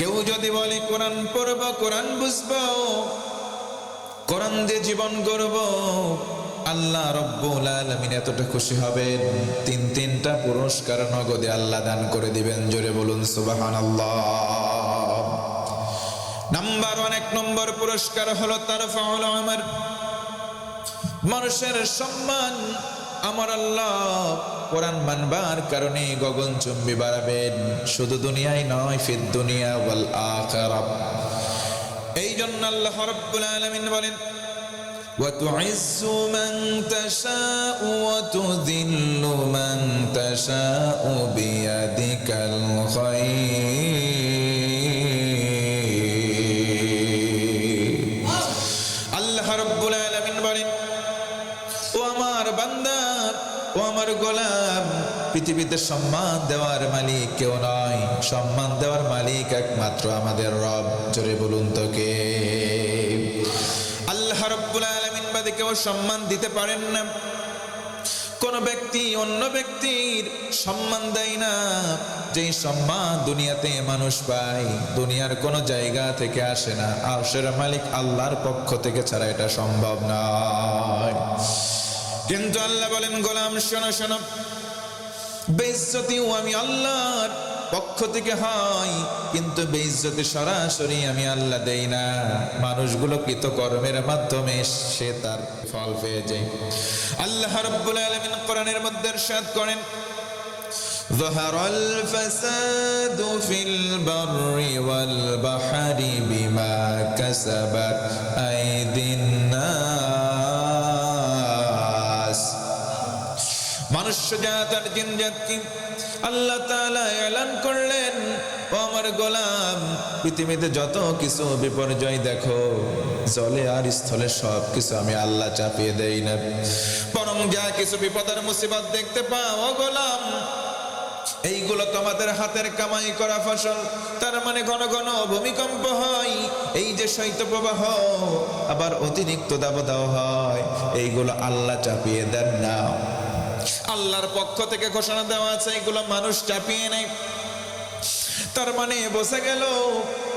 কেউ যদি বলে, কোরআন পড়ব, কোরআন বুঝব, কোরআন দিয়ে জীবন গড়ব, আল্লাহ রব্বুল আলমিন এতটা খুশি হবেন। তিন তিনটা পুরস্কার নগদে আল্লাহ দান করে দিবেন। জোরে বলুন সুবাহান নাম্বার ওয়ান এক নম্বর পুরস্কার হলো তার ফাউল আমার মানুষের সম্মান আমার আল্লাহ কোরআন মানবার কারণে গগন চুম্বি বাড়াবেন শুধু দুনিয়ায় নয় ফির দুনিয়া ওয়াল আখিরাহ এই জন্য আল্লাহ রাব্বুল আলামিন বলেন وتعز من تشاء وتذل من تشاء بيدك الخير আমার গোলাম। পৃথিবীতে সম্মান দেওয়ার মালিক কেউ নয়। সম্মান দেওয়ার মালিক একমাত্র আমাদের রব। জোরে বলুন তো কে আল্লাহ রব্বুল আলামিন বাদে কেউ সম্মান দিতে পারেন না। কোন ব্যক্তি অন্য ব্যক্তির সম্মান দেয় না। যেই সম্মান দুনিয়াতে মানুষ পায়, দুনিয়ার কোন জায়গা থেকে আসে না। আরশের মালিক আল্লাহর পক্ষ থেকে ছাড়া এটা সম্ভব নয়। কিন্তু আল্লাহ বলেন গোলাম শোনো শোনো বেইজ্জতিও আমি আল্লাহর পক্ষ থেকে হয় কিন্তু বেইজ্জতি সরাসরি আমি আল্লাহ দেই না মানুষগুলো কৃত কর্মের মাধ্যমে সে তার ফল পেয়ে যায় আল্লাহ রাব্বুল আলামিন কোরআনের মধ্যে ارشاد করেন ظهر الفساد في البر والبحر بما كسبت أيدي মনুষ্য জাত আর জিন আল্লাহ তাআলা এলান করলেন, ও আমার গোলাম, পৃথিবীতে যত কিছু বিপর্যয় দেখো, জলে আর স্থলে সব কিছু আমি আল্লাহ চাপিয়ে দেই না। বরং যা কিছু বিপদের মুসিবত দেখতে পাও, ও গোলাম, এইগুলো তোমাদের হাতের কামাই করা ফসল। তার মানে ঘন ঘন ভূমিকম্প হয়, এই যে শৈত্যপ্রবাহ, আবার অতিরিক্ত দাবদাহ হয়, এইগুলো আল্লাহ চাপিয়ে দেন না। আল্লাহর পক্ষ থেকে ঘোষণা দেওয়া আছে, এগুলো মানুষ চাপিয়ে নেয়। তার মানে বসে গেল,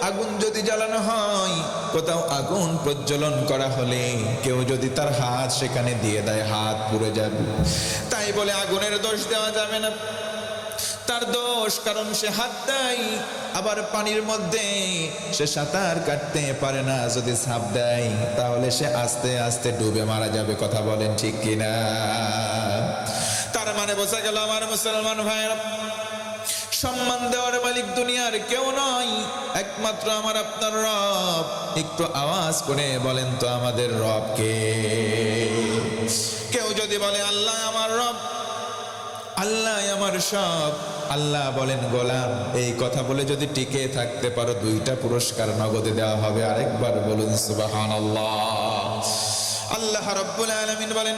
আগুন যদি জ্বালানো হয়, কোথাও আগুন প্রজ্বলন করা হলে কেউ যদি তার হাত সেখানে দিয়ে দেয়, হাত পুড়ে যাবে। তাই বলে আগুনের দোষ দেওয়া যাবে না। তার দোষ কারণ সে হাত দেয়, আবার পানির মধ্যে সে সাঁতার কাটতে পারে না, যদি ছাপ দেয়, তাহলে সে আস্তে আস্তে ডুবে মারা যাবে, কথা বলেন ঠিক কিনা? মানে বোঝা গেল আমার মুসলমান ভাইয়েরা। সম্মান দেওয়ার মালিক দুনিয়ার কেউ নয়, একমাত্র আমার আপনার রব। একটু আওয়াজ করে বলেন তো আমাদের রব কে কেউ যদি বলে, আল্লাহ আমার রব, আল্লাহ আমার সব। আল্লাহ বলেন, গোলাম, এই কথা বলে যদি টিকে থাকতে পারো, দুইটা পুরস্কার নগদে দেওয়া হবে। আরেকবার বলুন সুবাহান আল্লাহ রব্বুল আলমিন বলেন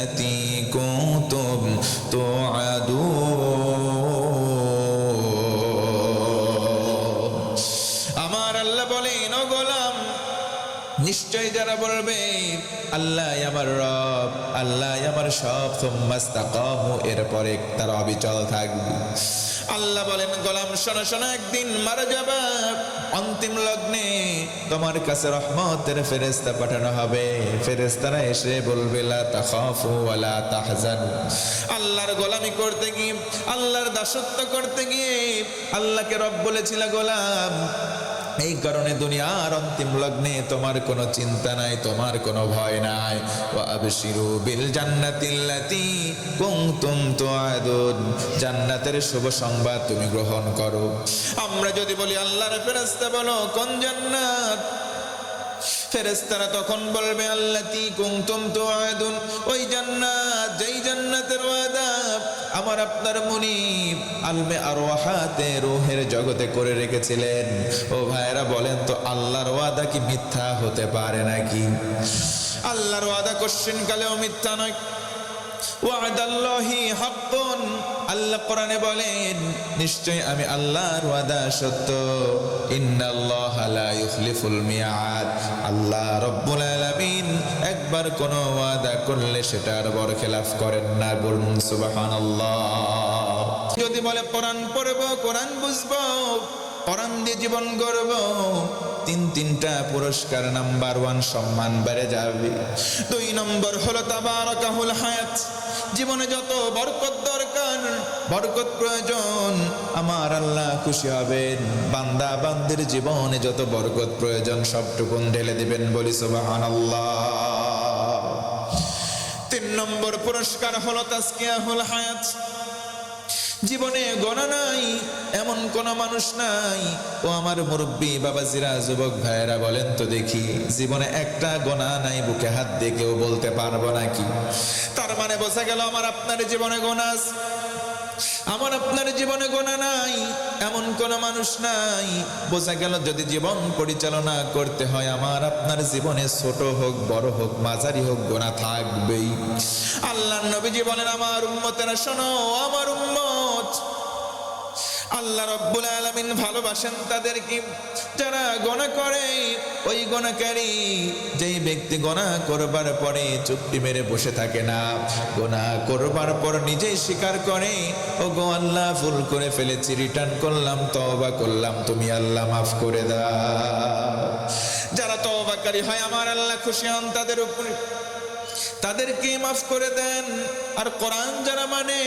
আল্লাহ আমার রব, আল্লাহ আমার সব সুম্মাস্তাকামু এরপরে তারা অবিচল থাকবে। আল্লাহ বলেন, গোলাম, শোনো শোনো, একদিন মারা যাবা। অন্তিম লগ্নে তোমার কাছে রহমতের ফেরেস্তা পাঠানো হবে। ফেরেস্তারা এসে বলবে, লা তাখাফু ওয়ালা তাহজানু। আল্লাহর গোলামি করতে গিয়ে, আল্লাহর দাসত্ব করতে গিয়ে, আল্লাহকে রব বলেছিল, গোলাম এই কারণে দুনিয়ার অন্তিম লগ্নে তোমার কোনো চিন্তা নাই, তোমার কোনো ভয় নাই। আবশিরু বিল জান্নাতিল্লাতি কুনতুম তুআদুন। জান্নাতের শুভ সংবাদ তুমি গ্রহণ করো। আমরা যদি বলি, আল্লাহর ফেরেশতা বলো, কোন জান্নাত? ফেরেশতারা তখন বলবে আল্লাহ তি কুমতুম তো আয়দুন ওই জান্নাত, যেই জান্নাতের ওয়াদা, আমার আপনার মুনিব আলমে আর ওয়াহাতে রোহের জগতে করে রেখেছিলেন। ও ভাইরা বলেন তো, আল্লাহর ওয়াদা কি মিথ্যা হতে পারে নাকি? আল্লাহর ওয়াদা কোশ্চিন কালেও মিথ্যা নয়। আল্লাহ আমি আল্লাহর ওয়াদা সত্য। মিয়াদ। আল্লাহ একবার কোন ওয়াদা করলে সেটার বরখেলাফ করেন না, বলুন সুবহানাল্লাহ। যদি বলে, কোরআন পড়ব, কোরআন বুঝব কোরআন দিয়ে জীবন গড়ব। তিন তিনটা পুরস্কার, নাম্বার ওয়ান সম্মান বেড়ে যাবে। দুই নম্বর হলো তাবারাকাহুল হায়াত। জীবনে যত বরকত দরকার, বরকত প্রয়োজন, আমার আল্লাহ খুশি হবেন। বান্দা বান্দির জীবনে যত বরকত প্রয়োজন, সবটুকুন ঢেলে দিবেন বলি সুবহানাল্লাহ। তিন নম্বর পুরস্কার হলো তাসকিয়াহুল হায়াত। জীবনে গণা নাই, এমন কোন মানুষ নাই। ও আমার মুরব্বী বাবাজিরা, যুবক ভাইয়েরা, বলেন তো দেখি, জীবনে একটা গোনা নাই, বুকে হাত দিয়ে কেউ বলতে পারব নাকি? তার মানে বোঝা গেল আমার আপনার জীবনে গোনা আমার আপনার জীবনে গোনা নাই, এমন কোন মানুষ নাই। বোঝা গেল যদি জীবন পরিচালনা করতে হয়, আমার আপনার জীবনে ছোট হোক, বড় হোক, মাঝারি হোক, গোনা থাকবেই। আল্লাহ নবীজি বলেন, আমার উম্মতেরা, শোনো, আমার উম্মত আল্লাহ রব্বুল আলামিন ভালোবাসেন তাদেরকে। যারা গণা করে, ওই গণাকারী যেই ব্যক্তি গণা করবার পরে চুপটি মেরে বসে থাকে না। গণা করবার পর নিজেই স্বীকার করে ও গো আল্লাহ, ভুল করে ফেলেছি রিটার্ন করলাম, তওবা করলাম, তুমি আল্লাহ মাফ করে দাও। যারা তওবাকারী হয়, আমার আল্লাহ খুশি হন তাদের উপরে। তাদেরকে মাফ করে দেন। আর কোরআন যারা মানে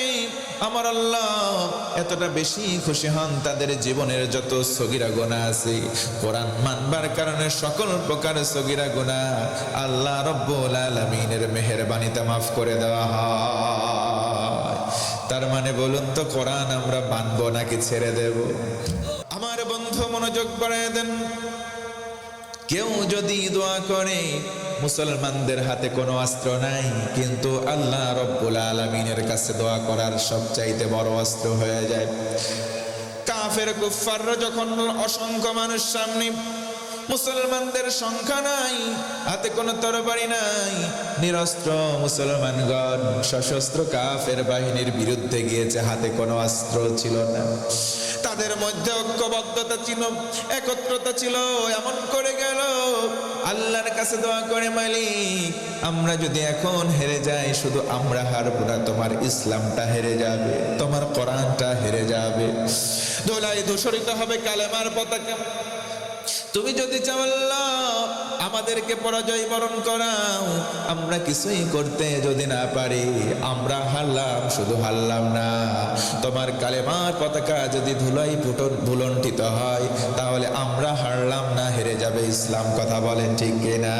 আমার আল্লাহ এতটা বেশি খুশি হন তাদের জীবনের যত সগিরা গোনা আছে। কোরআন মানবার কারণে সকল প্রকার সগিরা গোনা আল্লাহ রব্বুল আলমিনের মেহেরবানিতে মাফ করে দেওয়া হয়। তার মানে বলুন তো, কোরআন আমরা মানবো নাকি ছেড়ে দেব? আমার বন্ধু মনোযোগ বাড়ায় দেন। কেউ যদি দোয়া করে মুসলমানদের হাতে কোনো অস্ত্র নাই, কিন্তু আল্লাহ রব্বুল আলমিনের কাছে দোয়া করার সবচাইতে বড় অস্ত্র হয়ে যায়। কাফের কুফাররা যখন অসংখ্য মানুষ সামনে মুসলমানদের সংখ্যা নাই, হাতে কোনো তরবারি নাই, নিরস্ত্র মুসলমানগণ সশস্ত্র কাফের বাহিনীর বিরুদ্ধে গিয়েছে, হাতে কোনো অস্ত্র ছিল না। তাদের মধ্যে ঐক্যবদ্ধতা ছিল, একত্রতা ছিল, এমন করে গেল আল্লাহর কাছে দোয়া করে, মালিক, আমরা যদি এখন হেরে যাই, শুধু আমরা হারবো না, তোমার ইসলামটা হেরে যাবে, তোমার কোরআনটা হেরে যাবে। দোলাই দূষরিত হবে কালেমার পতাকা। তুমি যদি চাও আল্লাহ আমাদেরকে পরাজয় বরণ করাও। আমরা কিছুই করতে যদি না পারি, আমরা হারলাম, শুধু হারলাম না। তোমার কালেমার পতাকা যদি ধুলাই ফুটন, ধুলন্ঠিত হয়, তাহলে আমরা হারলাম না, হেরে যাবে ইসলাম। কথা বলেন ঠিক কিনা?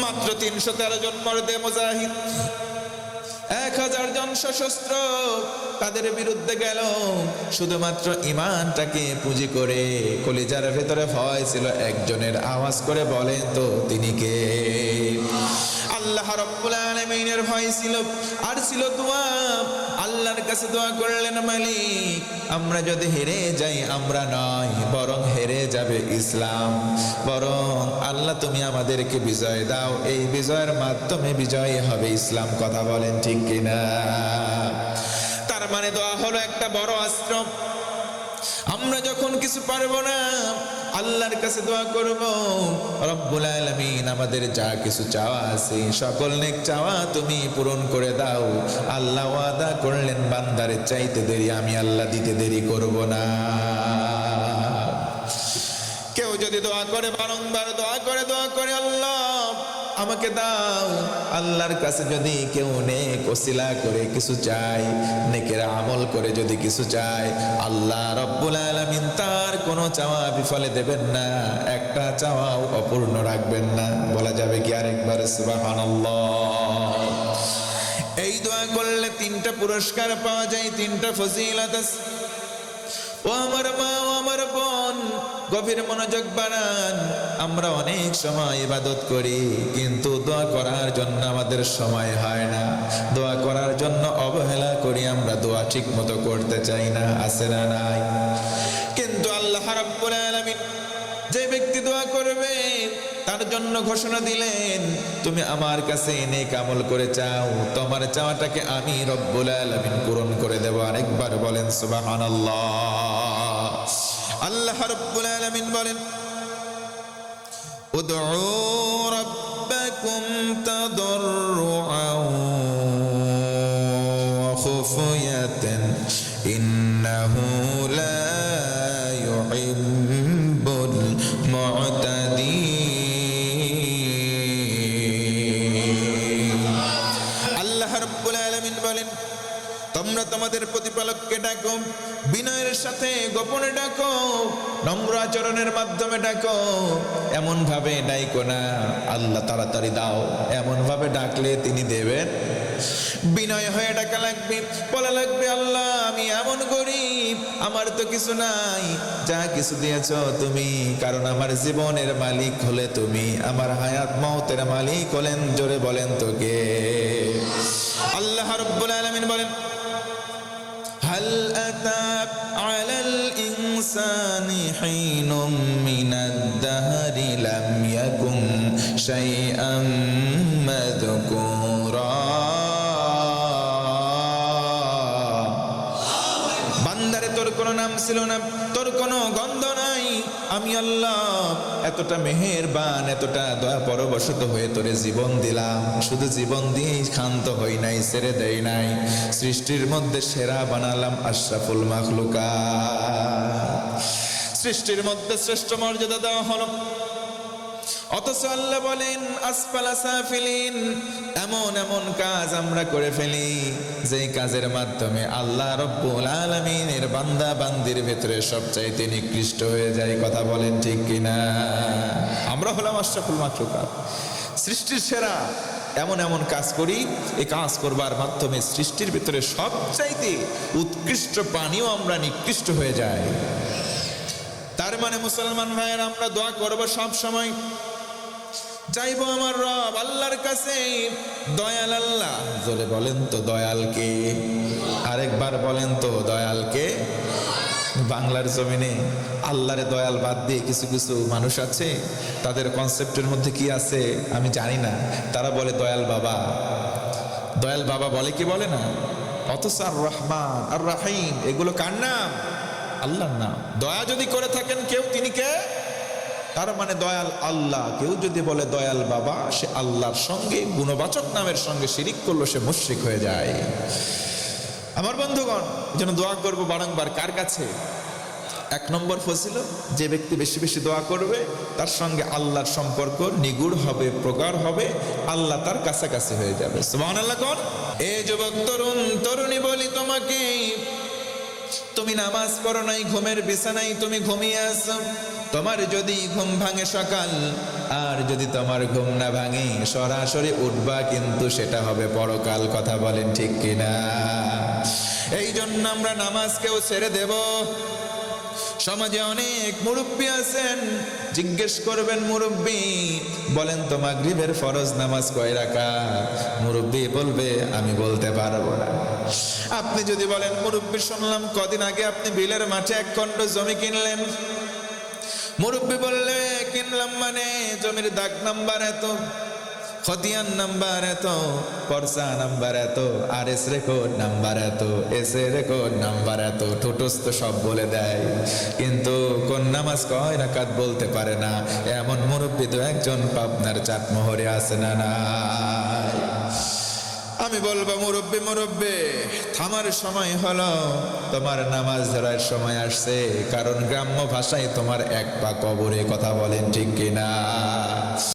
মাত্র তিনশো তেরো জন মরদে মুজাহিদ। এক হাজার জন সশস্ত্র তাদের বিরুদ্ধে গেল। শুধুমাত্র ইমানটাকে পুঁজি করে কলিজার ভেতরে ভয় ছিল একজনের আওয়াজ করে বলেন তো, তিনি কে? আল্লাহ রব্বুল আলামিনের ভয় ছিল, আর ছিল দোয়া। আল্লাহর কাছে দোয়া করলেন মালিক, আমরা যদি হেরে যাই, আমরা নয়, বরং হেরে যাবে ইসলাম। বরং আল্লাহ তুমি আমাদেরকে বিজয় দাও, এই বিজয়ের মাধ্যমে বিজয় হবে ইসলাম, কথা বলেন ঠিক কিনা? তার মানে দোয়া হলো একটা বড় অস্ত্র আমরা যখন কিছু পারব না, আল্লাহর কাছে দোয়া করব, রব্বুল আলামিন আমাদের যা কিছু চাওয়া আছে, সকল নেক চাওয়া তুমি পূরণ করে দাও। আল্লাহ ওয়াদা করলেন, বান্দারে চাইতে দেরি, আমি আল্লাহ দিতে দেরি করব না। কেউ যদি দোয়া করে, বারংবার দোয়া করে দোয়া করে, আল্লাহ আমাকে দাও। আল্লাহর কাছে যদি কেউ নেক ওসিলা করে কিছু চাই আমল করে যদি কিছু চায়, আল্লাহ রব্বুল আলমিন তার কোনো চাওয়া বিফলে দেবেন না, একটা চাওয়াও অপূর্ণ রাখবেন না। বলা যাবে কি আরেকবার এই দোয়া করলে তিনটা পুরস্কার পাওয়া যায়, তিনটা ফজিলত ও আমার মা, ও আমার গভীর মনোযোগ বাড়ান। আমরা অনেক সময় ইবাদত করি, কিন্তু দোয়া করার জন্য আমাদের সময় হয় না। দোয়া করার জন্য অবহেলা করি, আমরা দোয়া ঠিক মতো করতে চাই না, আছে না নাই। কিন্তু আল্লাহ রাব্বুল আলামিন যে ব্যক্তি দোয়া করবে, তার জন্য ঘোষণা দিলেন, তুমি আমার কাছে নেক আমল করে চাও, তোমার চাওয়াটাকে আমি রব্বুল আলামিন পূরণ করে দেব। আরেকবার বলেন, সুবহানাল্লাহ। আল্লাহ রাব্বুল আলামিন বলেন, উদউ রাব্বাকুম তাদররুআও ওয়া খুফিয়াতান, ইন্নাহু লা ইউহিব্বুল আল্লাহ রাব্বুল আলামিন বলেন, তোমরা তোমাদের প্রতিপালককে ডাকো বিনয়ের সাথে গোপনে ডাকো, নম্র আচরণের মাধ্যমে ডাকো। এমন ভাবে ডাইকো না, আল্লাহ তাড়াতাড়ি দাও। এমন ভাবে ডাকলে তিনি দেবেন। বিনয় হয়ে ডাকা লাগবে, বলা লাগবে, আল্লাহ, আমি এমন গরিব, আমার তো কিছু নাই। যা কিছু দিয়েছ তুমি, কারণ আমার জীবনের মালিক হলে তুমি, আমার হায়াত মৌতের মালিক হলেন, জোরে বলেন তোকে। আল্লাহ রব্বুল আলামিন বলেন الإنسان حين من الدهر لم يكن شيئا مذكورا বান্দারে তোর কোনো নাম ছিল না তোর কোনো গন্ধ নাই আমি আল্লাহ, এতটা মেহেরবান, এতটা দয়া পরবশত হয়ে তোরে জীবন দিলাম। শুধু জীবন দিয়ে ক্ষান্ত হই নাই ছেড়ে দেই নাই। সৃষ্টির মধ্যে সেরা বানালাম আশরাফুল মাখলুকা সৃষ্টির মধ্যে শ্রেষ্ঠ মর্যাদা দেওয়া হলো অথচ আল্লাহ বলেন, আসফালা সাফিলিন এমন এমন কাজ আমরা করে ফেলি যে কাজের মাধ্যমে আল্লাহ রব্বুল আলামিনের বান্দা বান্দির ভেতরে সবচাইতে নিকৃষ্ট হয়ে যায়, কথা বলেন ঠিক কিনা? আমরা হলাম আশরাফুল মাখলুকাত। সৃষ্টির সেরা এমন এমন কাজ করি, এই কাজ করবার মাধ্যমে সৃষ্টির ভিতরে সবচাইতে উৎকৃষ্ট প্রাণীও আমরা নিকৃষ্ট হয়ে যাই। তার মানে মুসলমান ভাইয়ের, আমরা দোয়া করব সব সময় চাইব আমার রব আল্লাহর কাছে। দয়াল আল্লাহ। জোরে বলেন তো দয়ালকে আরেকবার বলেন তো দয়ালকে বাংলার জমিনে আল্লাহরে দয়াল বাদ দিয়ে কিছু কিছু মানুষ আছে, তাদের কনসেপ্টের মধ্যে কি আছে আমি জানি না। তারা বলে দয়াল বাবা। দয়াল বাবা বলে কি বলে না? অথচ আর রহমান, আর রাহিম, এগুলো কার নাম? আল্লাহর নাম। দয়া যদি করে থাকেন কেউ, তিনি কে? তার মানে দয়াল আল্লাহ। কেউ যদি বলে দয়াল বাবা, সে আল্লাহর সঙ্গে, গুণবাচক নামের সঙ্গে শিরিক করল, সে মুশরিক হয়ে যায়। আমার বন্ধুগণ যেন দোয়া করব বারংবার। কার কাছে? এক নম্বর ফসিল যে ব্যক্তি বেশি বেশি দোয়া করবে, তার সঙ্গে আল্লাহর সম্পর্ক নিগুড় হবে, প্রগাঢ় হবে, আল্লাহ তার কাছাকাছি হয়ে যাবে। এ যুবক তরুণ, তরুণী বলি তোমাকে, তুমি নামাজ পড়ো নাই, ঘুমের বিছানায় তুমি ঘুমিয়ে আসো তোমার যদি ঘুম ভাঙে সকাল, আর যদি তোমার ঘুম না ভাঙে, সরাসরি উঠবা কিন্তু সেটা হবে পরকাল, কথা বলেন ঠিক কিনা? এই জন্য আমরা নামাজকেও ছেড়ে দেব। সমাজে অনেক মুরব্বী আছেন, জিজ্ঞেস করবেন মুরব্বী, বলেন তো মাগরিবের ফরজ নামাজ কয় রাখা মুরব্বী বলবে, আমি বলতে পারব না। আপনি যদি বলেন, মুরব্বী, শুনলাম কদিন আগে আপনি বিলের মাঠে এক খণ্ড জমি কিনলেন। মুরব্বী বললে, কিনলাম মানে? জমির দাগ নাম্বার এত, খতিয়ান নাম্বার এত, পরসা নাম্বার এত আর এস রেকর্ড নাম্বার এত এস এ রেকর্ড নাম্বার এত, ঠোঁটস্থ সব বলে দেয়। কিন্তু কোন নামাজ কয় রাকাত বলতে পারে না। এমন মুরব্বী তো একজন পাবনার চাটমোহরে আছে না নাই? আমি বলব, মুরব্বে মুরব্বে থামার সময় হলো। তোমার নামাজ ধরার সময় আসছে, কারণ গ্রাম্য ভাষায় তোমার এক পা কবরে কথা বলেন ঠিক কিনা?